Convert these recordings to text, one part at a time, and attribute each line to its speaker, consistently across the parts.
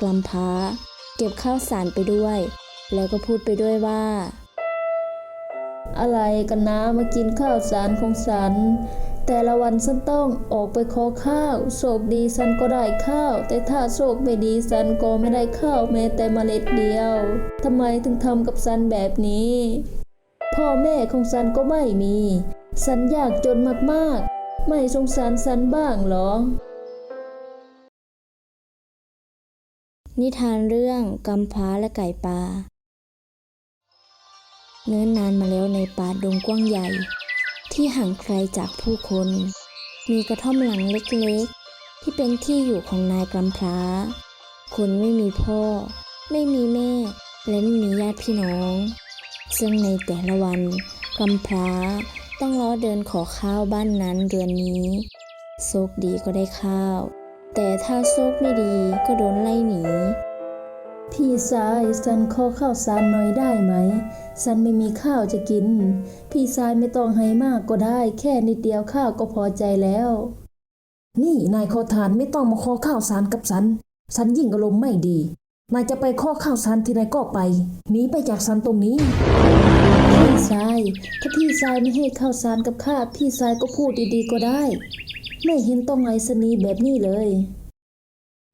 Speaker 1: กลำพร้าเก็บข้าวสารไปด้วย แล้วก็พูดไปด้วยว่า อะไรกันนะมากินข้าวสารของฉัน แต่ละวันฉันต้องออกไปขอข้าวโชคดีฉันก็ได้ข้าว แต่ถ้าโชคไม่ดีฉันก็ไม่ได้ข้าวแม้แต่เมล็ดเดียวทำไมถึงทำกับฉันแบบนี้ พ่อแม่ของฉันก็ไม่มีฉันยากจนมากๆ ไม่สงสารฉันบ้างหรอ นิทานเรื่องกำพร้าและไก่ป่าเนิ่นนานมาแล้วในป่าดงกว้างใหญ่ ที่ห่างไกลจากผู้คน มีกระท่อมหลังเล็กๆ ที่เป็นที่อยู่ของนายกำพร้า คนไม่มีพ่อ ไม่มีแม่ และไม่มีญาติพี่น้อง ซึ่งในแต่ละวันกำพร้าต้องล้อเดินขอข้าวบ้านนั้นเดือนนี้ โชคดีก็ได้ข้าว แต่ถ้าโชคไม่ดีก็โดนไล่หนี พี่ชายฉันขอข้าวสารหน่อยได้ไหม ฉันไม่มีข้าวจะกิน พี่ชายไม่ต้องให้มากก็ได้ แค่นิดเดียวข้าวก็พอใจแล้ว
Speaker 2: นี่นายขอทานไม่ต้องมาขอข้าวสารกับฉัน ฉันยิ่งอารมณ์ไม่ดี นายจะไปขอข้าวสารที่ไหนก็ไปหนีไปจากฉันตรงนี้
Speaker 1: พี่ชาย ถ้าพี่ชายไม่ให้ข้าวสารกับข้า พี่ชายก็พูดดีๆก็ได้ ไม่เห็นต้องไงสนีแบบนี้เลย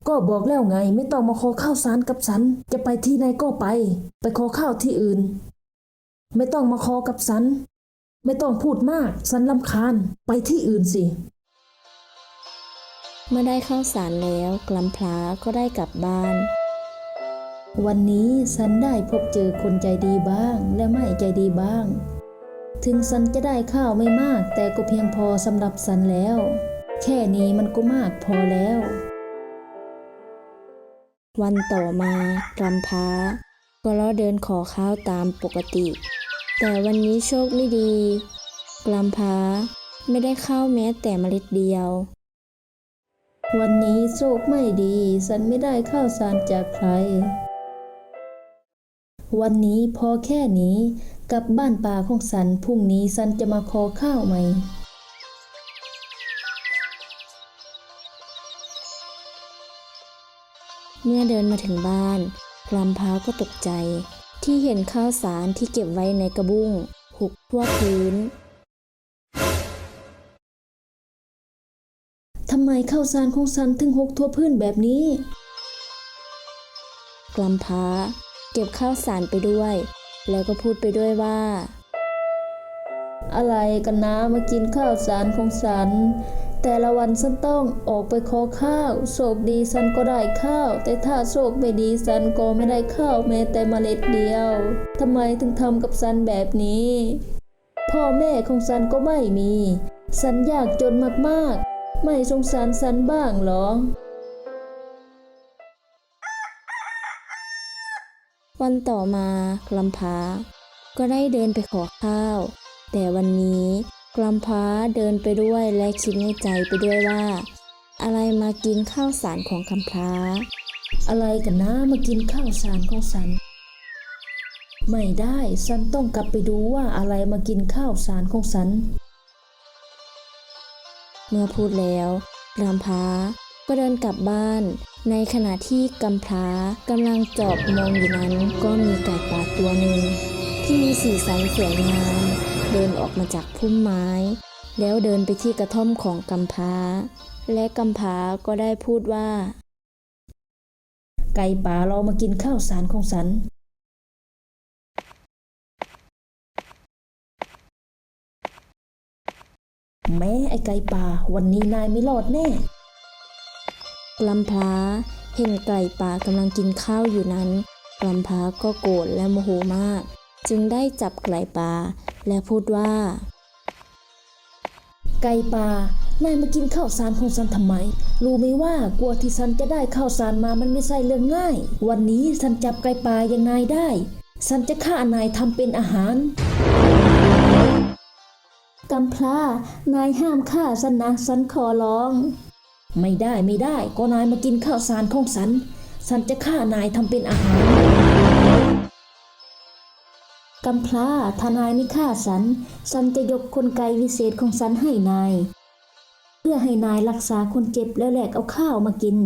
Speaker 2: ก็บอกแล้วไงไม่ต้องมาขอข้าวสารกับฉัน จะไปที่ไหนก็ไป ไปขอข้าวที่อื่น ไม่ต้องมาขอกับฉัน ไม่ต้องพูดมากฉันลำคาญไปที่อื่นสิ
Speaker 1: เมื่อได้ข้าวสารแล้วกลำพร้าก็ได้กลับบ้าน วันนี้ฉันได้พบเจอคนใจดีบ้างและไม่ใจดีบ้าง ถึงฉันจะได้ข้าวไม่มากแต่ก็เพียงพอสำหรับฉันแล้ว แค่นี้มันก็มากพอแล้ว วันต่อมากลำพร้าก็ล้อเดินขอข้าวตามปกติ แต่วันนี้โชคไม่ดีกลำพร้าไม่ได้ข้าวแม้แต่เมล็ดเดียว วันนี้โชคไม่ดี ฉันไม่ได้ข้าวสารจากใคร วันนี้พอแค่นี้กลับบ้านป่าของฉันพรุ่งนี้ฉันจะมาขอข้าวใหม่ เมื่อเดินมาถึงบ้านกลำพร้าก็ตกใจ ที่เห็นข้าวสารที่เก็บไว้ในกระบุ้งหุกทั่วพื้นทำไมข้าวสารของฉันถึงหกทั่วพื้นแบบนี้กลำพร้าเก็บข้าวสารไปด้วย แล้วก็พูดไปด้วยว่า อะไรกันนะมากินข้าวสารของฉัน แต่ละวันฉันต้องออกไปขอข้าว โชคดีฉันก็ได้ข้าว แต่ถ้าโชคไม่ดีฉันก็ไม่ได้ข้าวแม้แต่เมล็ดเดียวทำไมถึงทำกับฉันแบบนี้ พ่อแม่ของฉันก็ไม่มีฉันยากจนมากๆ ไม่สงสารฉันบ้างเหรอวันต่อมากลำพร้าก็ได้เดินไปขอข้าว แต่วันนี้ กลำพร้าเดินไปด้วยและคิดในใจไปด้วยว่า อะไรมากินข้าวสารของกำพร้า อะไรกันนะมากินข้าวสารของฉัน ไม่ได้ฉันต้องกลับไปดูว่าอะไรมากินข้าวสารของฉัน เมื่อพูดแล้วกำพร้าก็เดินกลับบ้าน ในขณะที่กำพร้ากำลังจอบมองอยู่นั้น ก็มีไก่ป่าตัวหนึ่งที่มีสีสันสวยงาม เดินออกมาจากพุ่มไม้ แล้วเดินไปที่กระท่อมของกำพร้าและกำพร้าก็ได้พูดว่า
Speaker 2: ไก่ป่าเรามากินข้าวสารของฉันแม้ไอไก่ป่าวันนี้นายไม่รอดแน่
Speaker 1: กลำพร้าเห็นไก่ป่ากำลังกินข้าวอยู่นั้นกลำพร้าก็โกรธและโมโหมาก จึงได้จับไก่ป่าและพูดว่า
Speaker 2: ไก่ป่านายมากินข้าวสารของฉันทำไม รู้ไหมว่ากลัวที่ฉันจะได้ข้าวสารมามันไม่ใช่เรื่องง่าย วันนี้ฉันจับไก่ป่าอย่างนายได้ ฉันจะฆ่านายทำเป็นอาหาร
Speaker 1: กำพร้านายห้ามฆ่าฉันนะฉันขอร้อง
Speaker 2: ไม่ได้ไม่ได้ก็นายมากินข้าวสารของฉัน ฉันจะฆ่านายทำเป็นอาหาร
Speaker 1: กำพร้าทนายไม่ฆ่าฉันฉันจะยกคนไกวิเศษของฉันให้นาย เพื่อให้นายรักษาคนเจ็บแล้วแหลกเอาข้าวมากิน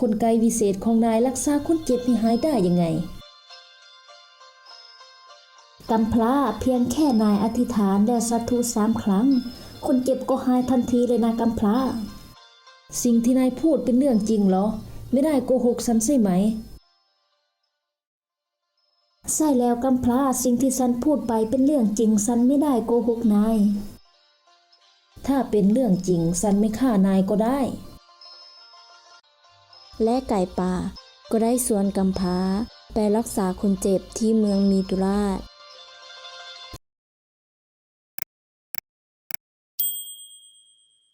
Speaker 2: คนไกวิเศษของนายรักษาคนเจ็บให้หายได้ยังไง
Speaker 1: กำพร้าเพียงแค่นายอธิษฐานและสาธุสามครั้ง คนเจ็บก็หายทันทีเลยนะกำพร้า
Speaker 2: สิ่งที่นายพูดเป็นเรื่องจริงเหรอ ไม่ได้โกหกฉันใช่ไหม
Speaker 1: ใช่แล้วกำพร้าสิ่งที่ซันพูดไปเป็นเรื่องจริงซันไม่ได้โกหกนาย
Speaker 2: ถ้าเป็นเรื่องจริงซันไม่ฆ่านายก็ได้
Speaker 1: และไก่ป่าก็ได้สวนกำพร้าไปรักษาคนเจ็บที่เมืองมีตุราช